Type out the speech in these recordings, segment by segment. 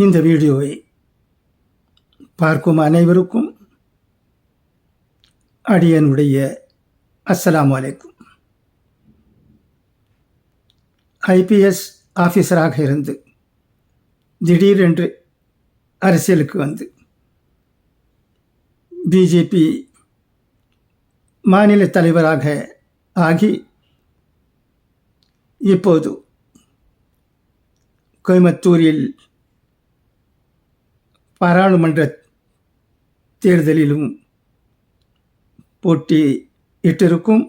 இந்த வீடியோவை பார்க்கும் அனைவருக்கும் அடியனுடைய அஸ்ஸலாமு அலைக்கும். ஐபிஎஸ் ஆஃபீஸராக இருந்து திடீரென்று அரசியலுக்கு வந்து பிஜேபி மாநில தலைவராக ஆகி இப்போது கோயம்புத்தூரில் பாராளுமன்ற தேர்தலிலும் போட்டி இட்டிருக்கும்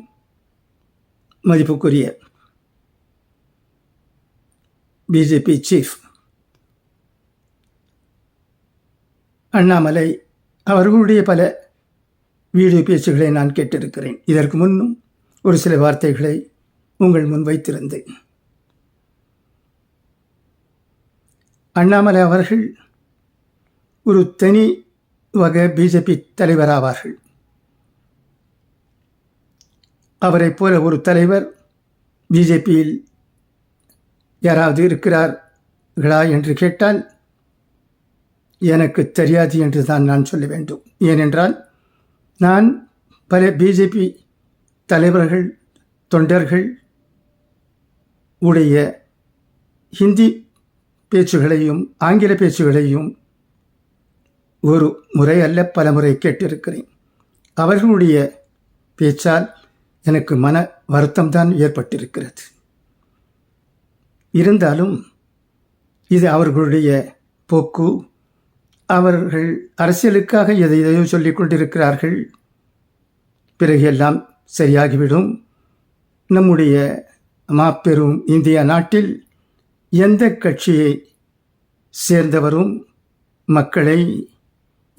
மதிப்புக்குரிய பிஜேபி சீஃப் அண்ணாமலை அவர்களுடைய பல வீடியோ பேச்சுகளை நான் கேட்டிருக்கிறேன். இதற்கு முன்னும் ஒரு சில வார்த்தைகளை உங்கள் முன் வைத்திருந்தேன். அண்ணாமலை அவர்கள் ஒரு தனி வகை பிஜேபி தலைவராவார்கள். அவரைப் போல ஒரு தலைவர் பிஜேபியில் யாராவது இருக்கிறார்களா என்று கேட்டால் எனக்கு தெரியாது என்று தான் நான் சொல்ல வேண்டும். ஏனென்றால் நான் பல பிஜேபி தலைவர்கள் தொண்டர்கள் உடைய ஹிந்தி பேச்சுகளையும் ஆங்கில பேச்சுகளையும் ஒரு முறை அல்ல பல முறை கேட்டிருக்கிறேன். அவர்களுடைய பேச்சால் எனக்கு மன வருத்தம்தான் ஏற்பட்டிருக்கிறது. இருந்தாலும் இது அவர்களுடைய போக்கு. அவர்கள் அரசியலுக்காக எதை எதையோ சொல்லிக் கொண்டிருக்கிறார்கள். பிறகு எல்லாம் சரியாகிவிடும். நம்முடைய மாபெரும் இந்திய நாட்டில் எந்த கட்சியை சேர்ந்தவரும் மக்களை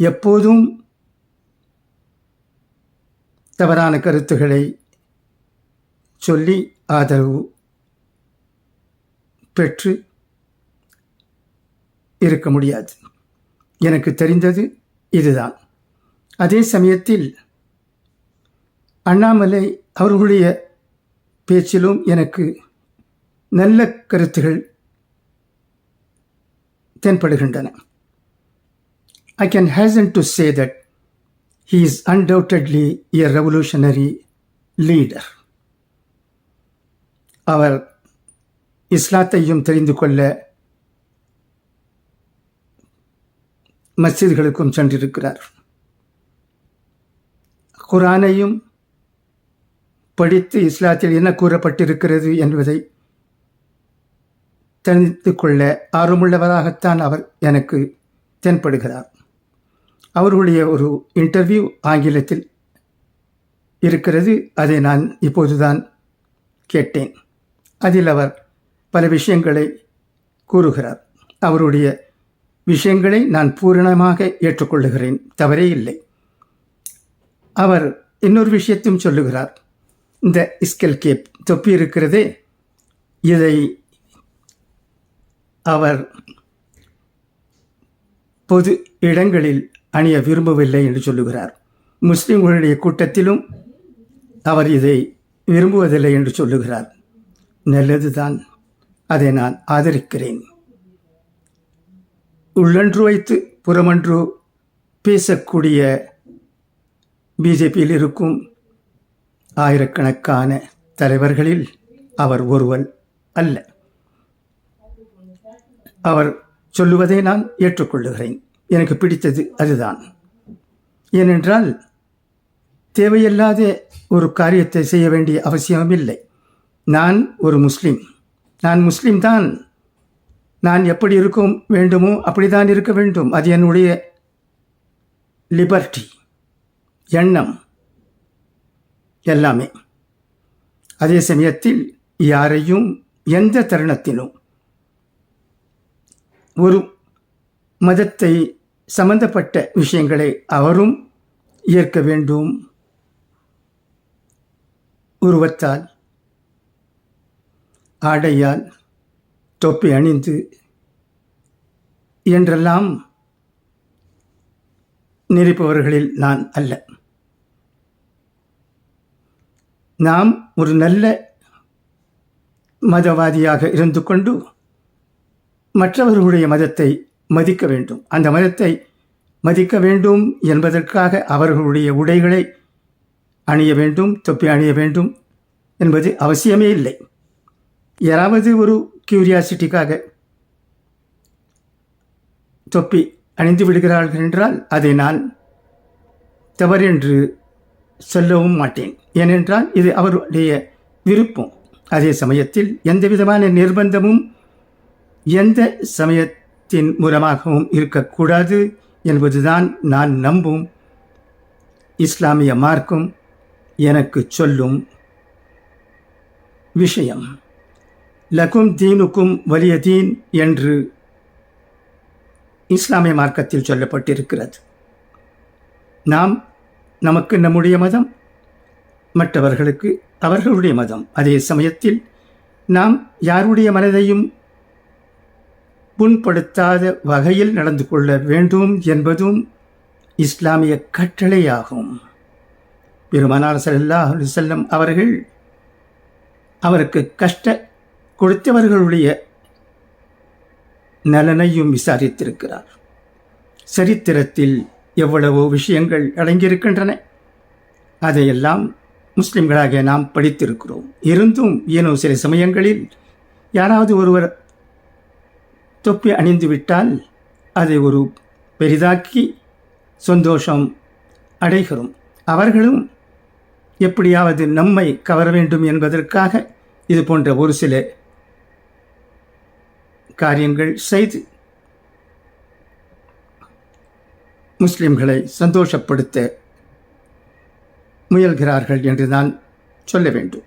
எப்போதும் தவறான கருத்துக்களை சொல்லி ஆதரவு பெற்று இருக்க முடியாது. எனக்கு தெரிந்தது இதுதான். அதே சமயத்தில் அண்ணாமலை அவர்களுடைய பேச்சிலும் எனக்கு நல்ல கருத்துகள் தென்படுகின்றன. I can hasten to say that he is undoubtedly a revolutionary leader அவர் இஸ்லாத்தையும் தெரிந்து கொள்ள மஸ்ஜித்களுக்கும் சென்றிருக்கிறார். குரானையும் படித்து இஸ்லாத்தில் என்ன கூறப்பட்டிருக்கிறது என்பதை தெரிந்து கொள்ள ஆர்வமுள்ளவராகத்தான் அவர் எனக்கு தென்படுகிறார். அவர்களுடைய ஒரு இன்டர்வியூ ஆங்கிலத்தில் இருக்கிறது. அதை நான் இப்போதுதான் கேட்டேன். அதில் அவர் பல விஷயங்களை கூறுகிறார். அவருடைய விஷயங்களை நான் பூரணமாக ஏற்றுக்கொள்ளுகிறேன். தவறே இல்லை. அவர் இன்னொரு விஷயத்தையும் சொல்லுகிறார். இந்த இஸ்கெல் கேப் தொப்பி இருக்கிறதே. இதை அவர் பொது இடங்களில் அணிய விரும்பவில்லை என்று சொல்லுகிறார். முஸ்லிம்களுடைய கூட்டத்திலும் அவர் இதை விரும்புவதில்லை என்று சொல்லுகிறார். நல்லதுதான். அதை நான் ஆதரிக்கிறேன். உள்ளன்று வைத்து புறமன்று பேசக்கூடிய பிஜேபியில் இருக்கும் ஆயிரக்கணக்கான தலைவர்களில் அவர் ஒருவன் அல்ல. அவர் சொல்லுவதை நான் ஏற்றுக்கொள்ளுகிறேன். எனக்கு பிடித்தது அதுதான். ஏனென்றால் தேவையில்லாத ஒரு காரியத்தை செய்ய வேண்டிய அவசியமும் இல்லை நான் ஒரு முஸ்லீம். நான் முஸ்லீம் தான். நான் எப்படி இருக்கும் வேண்டுமோ அப்படிதான் இருக்க வேண்டும். அது என்னுடைய லிபர்ட்டி எண்ணம் எல்லாமே. அதே சமயத்தில் யாரையும் எந்த தருணத்திலும் ஒரு மதத்தை சம்பந்தப்பட்ட விஷயங்களை அவரும் ஏற்க வேண்டும். உருவத்தால் ஆடையால் தொப்பி அணிந்து என்றெல்லாம் நினைப்பவர்களில் நான் அல்ல. நாம் ஒரு நல்ல மதவாதியாக இருந்து கொண்டு மற்றவர்களுடைய மதத்தை மதிக்க வேண்டும். அந்த மதத்தை மதிக்க வேண்டும் என்பதற்காக அவர்களுடைய உடைகளை அணிய வேண்டும் தொப்பி அணிய வேண்டும் என்பது அவசியமே இல்லை. யாராவது ஒரு கியூரியாசிட்டிக்காக தொப்பி அணிந்து விடுகிறார்கள் என்றால் அதை நான் தவறென்று சொல்லவும் மாட்டேன். ஏனென்றால் இது அவருடைய விருப்பம். அதே சமயத்தில் எந்த விதமான நிர்பந்தமும் எந்த தின் மூலமாகவும் இருக்கக்கூடாது என்பதுதான் நான் நம்பும். இஸ்லாமிய மார்க்கும் எனக்கு சொல்லும் விஷயம். லகும் தீனுக்கும் வலிய தீன் என்று இஸ்லாமிய மார்க்கத்தில் சொல்லப்பட்டிருக்கிறது. நாம் நமக்கு நம்முடைய மதம் மற்றவர்களுக்கு அவர்களுடைய மதம். அதே சமயத்தில் நாம் யாருடைய மனதையும் புண்படுத்தாத வகையில் நடந்து கொள்ள வேண்டும் என்பதும் இஸ்லாமிய கட்டளையாகும். பெருமானார் சல்லா செல்லம் அவர்கள் அவருக்கு கஷ்ட கொடுத்தவர்களுடைய நலனையும் விசாரித்திருக்கிறார். சரித்திரத்தில் எவ்வளவோ விஷயங்கள் அடங்கியிருக்கின்றன. அதையெல்லாம் முஸ்லிம்களாக நாம் படித்திருக்கிறோம். இருந்தும் ஏனோ சில சமயங்களில் யாராவது ஒருவர் தொப்பி அணிந்து விட்டால் அதை ஒரு பெரிதாக்கி சந்தோஷம் அடைகிறோம். அவர்களும் எப்படியாவது நம்மை கவர வேண்டும் என்பதற்காக இது போன்ற ஒரு சில காரியங்கள் செய்து முஸ்லிம்களை சந்தோஷப்படுத்த முயல்கிறார்கள் என்று நான் சொல்ல வேண்டும்.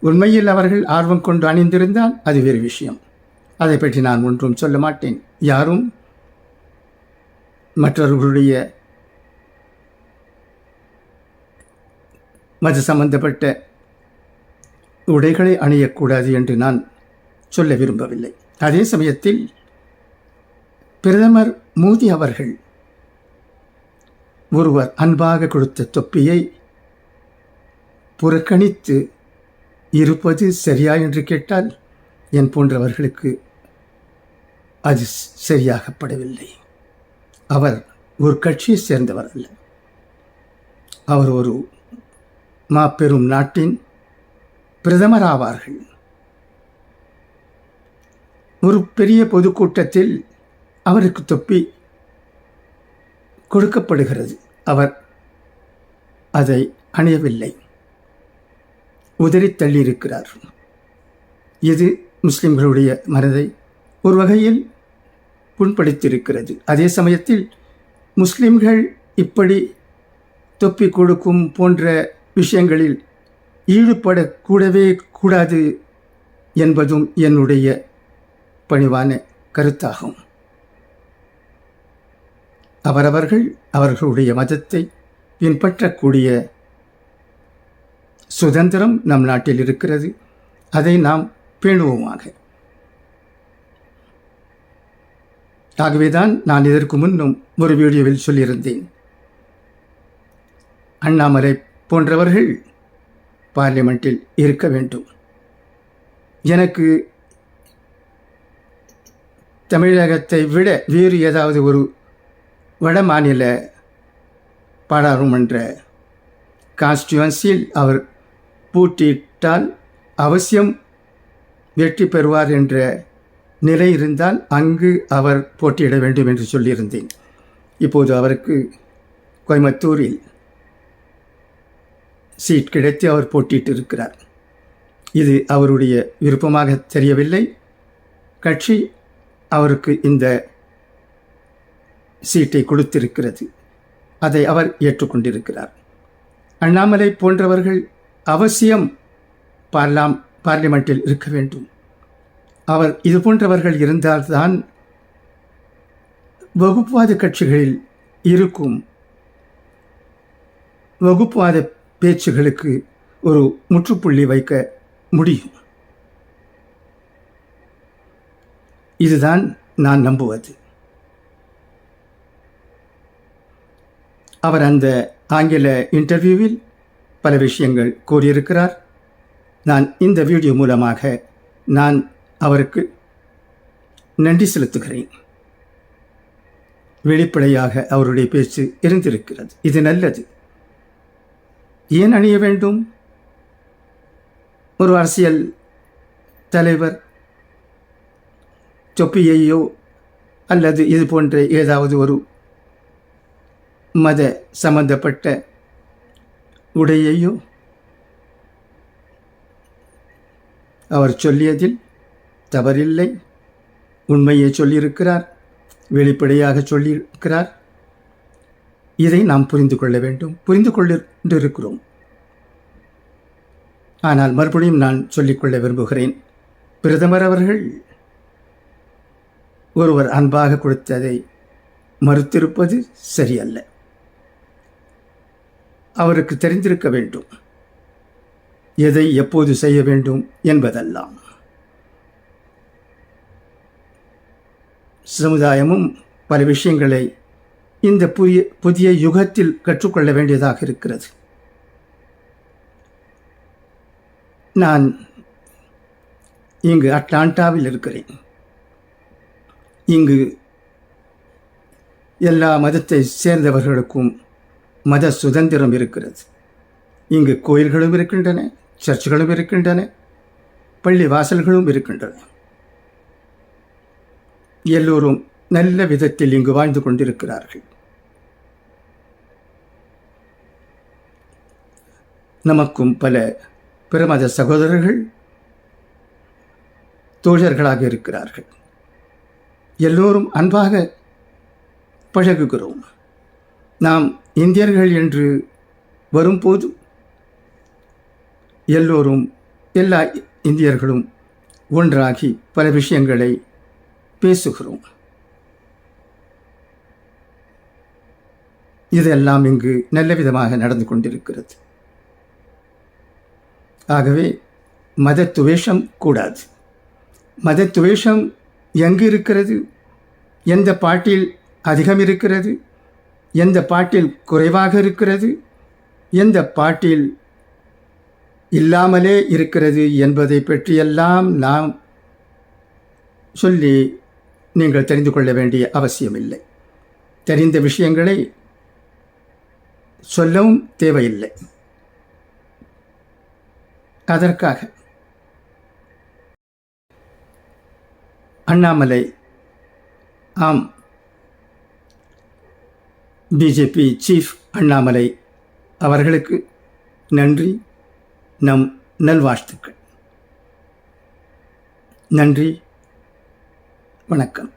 உண்மையில் அவர்கள் ஆர்வம் கொண்டு அணிந்திருந்தால் அது வேறு விஷயம். அதை பற்றி நான் ஒன்றும் சொல்ல மாட்டேன். யாரும் மற்றவர்களுடைய மது சம்பந்தப்பட்ட உடைகளை அணியக்கூடாது என்று நான் சொல்ல விரும்பவில்லை. அதே சமயத்தில் பிரதமர் மோடி அவர்கள் ஒருவர் அன்பாக கொடுத்த தொப்பியை புறக்கணித்து இருப்பது சரியா? என்று கேட்டால் என் போன்றவர்களுக்கு அது சரியாகப்படவில்லை. அவர் ஒரு கட்சியை சேர்ந்தவர் அல்ல. அவர் ஒரு மாபெரும் நாட்டின் பிரதமர் ஆவார்கள். ஒரு பெரிய பொதுக்கூட்டத்தில் அவருக்கு தொப்பி கொடுக்கப்படுகிறது. அவர் அதை அணியவில்லை. உதறி தள்ளியிருக்கிறார். இது முஸ்லிம்களுடைய மனதை ஒரு வகையில் புண்படுத்தியிருக்கிறது. அதே சமயத்தில் முஸ்லிம்கள் இப்படி தொப்பி கொடுக்கும் போன்ற விஷயங்களில் ஈடுபடக்கூடவே கூடாது என்பதும் என்னுடைய பணிவான கருத்தாகும். அவரவர்கள் அவர்களுடைய மதத்தை பின்பற்றக்கூடிய சுதந்திரம் நம் நாட்டில் இருக்கிறது. அதை நாம் பேணுவோமாக. ஆகவேதான் நான் இதற்கு முன்னும் ஒரு வீடியோவில் சொல்லியிருந்தேன். அண்ணாமலை போன்றவர்கள் பார்லிமெண்ட்டில் இருக்க வேண்டும். எனக்கு தமிழகத்தை விட வேறு ஏதாவது ஒரு வட மாநில பாராளுமன்ற கான்ஸ்டியூன்சியில் அவர் போட்டியிட்டால் அவசியம் வெற்றி பெறுவார் என்ற நிலை இருந்தால் அங்கு அவர் போட்டியிட வேண்டும் என்று சொல்லியிருந்தேன். இப்போது அவருக்கு கோயம்புத்தூரில் சீட் கிடைத்து அவர் போட்டியிட்டு இருக்கிறார் இது அவருடைய விருப்பமாக தெரியவில்லை. கட்சி அவருக்கு இந்த சீட்டை கொடுத்திருக்கிறது. அதை அவர் ஏற்றுக்கொண்டிருக்கிறார். அண்ணாமலை போன்றவர்கள் அவசியம் பார்லாம் பார்லிமெண்ட்டில் இருக்க வேண்டும். அவர் இது போன்றவர்கள் இருந்தால்தான் வகுப்புவாத கட்சிகளில் இருக்கும் வகுப்புவாத பேச்சுகளுக்கு ஒரு முற்றுப்புள்ளி வைக்க முடியும். இதுதான் நான் நம்புவது. அவர் அந்த ஆங்கில இன்டர்வியூவில் பல விஷயங்கள் கூறியிருக்கிறார். நான் இந்த வீடியோ மூலமாக நான் அவருக்கு நன்றி செலுத்துகிறேன். வெளிப்படையாக அவருடைய பேச்சு இருந்திருக்கிறது. இது நல்லது. ஏன் அணிய வேண்டும்? ஒரு அரசியல் தலைவர் தொப்பியையோ அல்லது இது போன்ற ஏதாவது ஒரு மத சம்பந்தப்பட்ட உடையையோ அவர் சொல்லியதில் தவறில்லை. உண்மையை சொல்லியிருக்கிறார். வெளிப்படையாக சொல்லியிருக்கிறார். இதை நாம் புரிந்து கொள்ள வேண்டும். புரிந்து கொண்டிருக்கிறோம். ஆனால் மறுபடியும் நான் சொல்லிக்கொள்ள விரும்புகிறேன். பிரதமர் அவர்கள் ஒருவர் அன்பாக கொடுத்ததை மறுத்திருப்பது சரியல்ல. அவருக்கு தெரிந்திருக்க வேண்டும். எதை எப்போது செய்ய வேண்டும் என்பதெல்லாம். சமுதாயமும் பல விஷயங்களை இந்த புதிய புதிய யுகத்தில் கற்றுக்கொள்ள வேண்டியதாக இருக்கிறது. நான் இங்கு அட்லாண்டாவில் இருக்கிறேன். இங்கு எல்லா மதத்தை சேர்ந்தவர்களுக்கும் மத சுதந்திரம் இருக்கிறது. இங்கு கோயில்களும் இருக்கின்றன சர்ச்சுகளும் இருக்கின்றன பள்ளி வாசல்களும் இருக்கின்றன. எல்லோரும் நல்ல விதத்தில் இங்கு வாழ்ந்து கொண்டிருக்கிறார்கள். நமக்கும் பல பிரமத சகோதரர்கள் தோழர்களாக இருக்கிறார்கள். எல்லோரும் அன்பாக பழகுகிறோம். நாம் இந்தியர்கள் என்று வரும்போது எல்லோரும் எல்லா இந்தியர்களும் ஒன்றாகி பல விஷயங்களை பேசுகிறோம். இதெல்லாம் இங்கு நல்ல விதமாக நடந்து கொண்டிருக்கிறது. ஆகவே மத துவேஷம் கூடாது. மத துவேஷம் எங்கு இருக்கிறது? எந்த பாட்டில் அதிகம் இருக்கிறது? எந்த பாட்டில் குறைவாக இருக்கிறது? எந்த பாட்டில் இல்லாமலே இருக்கிறது என்பதை பற்றியெல்லாம் நாம் சொல்லி நீங்கள் தெரிந்து கொள்ள வேண்டிய அவசியமில்லை. தெரிந்த விஷயங்களை சொல்லவும் தேவையில்லை. அதற்காக அண்ணாமலை ஆம் பிஜேபி சீஃப் அண்ணாமலை அவர்களுக்கு நன்றி நம் நல்வாழ்த்துக்கள். நன்றி. வணக்கம்.